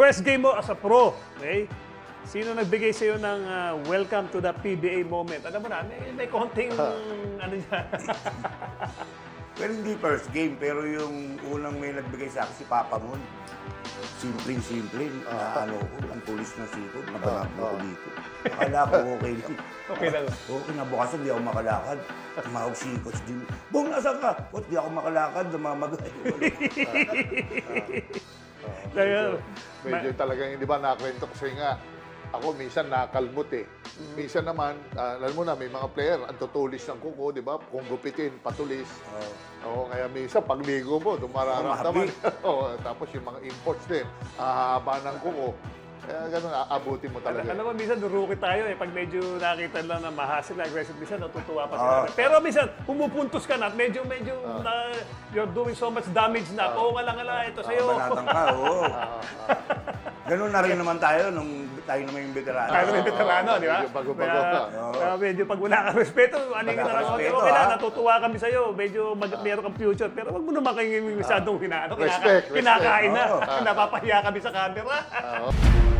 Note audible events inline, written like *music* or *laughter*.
first game mo as a pro, okay? Sino nagbigay sa'yo ng ah, welcome to the PBA moment? Alam mo na, may, may konting, ano niya. *laughs* Pero hindi first game, pero yung unang may nagbigay sa akin si Papa Mon. Simpleng-simple, na ano ko, ang tulis ng sikod, nabanap mo ko dito. Akala ko okay lang. *laughs* Okay lang. Oo, kinabukasan, di ako makalakad. Tumawag si coach din. Bong, nasan ka? Coach, di ako makalakad, namamagay. *laughs* Kaya, Medyo talagang, di ba, nakakwento ko sa'yo nga, ako minsan nakalmot eh. Minsan naman, ah, alam mo na, may mga player, ang tutulis ng kuko, di ba? Kung gupitin, patulis. Oo, kaya minsan, pagligo mo, dumararamdaman. *laughs* Oo, tapos yung mga imports din, ahaba ng kuko. Kaya ganun, aabutin mo talaga. alam mo, minsan rookie tayo eh. Pag medyo nakita lang na mahasil na aggressive, minsan natutuwa pa Ah. sila. Pero minsan, pumupuntos ka na at medyo, medyo, na, you're doing so much damage na. Oo nga lang, ala, ito sa'yo. Banatang ka, oo. Ganun na rin naman tayo nung tayo naman yung veterano. Tayo may veterano, di ba? Medyo bago-bago ka. kaya medyo pag wala kang respeto, ano yung Wala kang respeto, okay lang, ha? natutuwa kami sa'yo. Medyo mag, meron kang future. Pero wag mo naman kayo masyadong hinaano. Respect, kinaka- Kinakain na. respect. *laughs* Napapahiya kami sa camera. Oo. *laughs*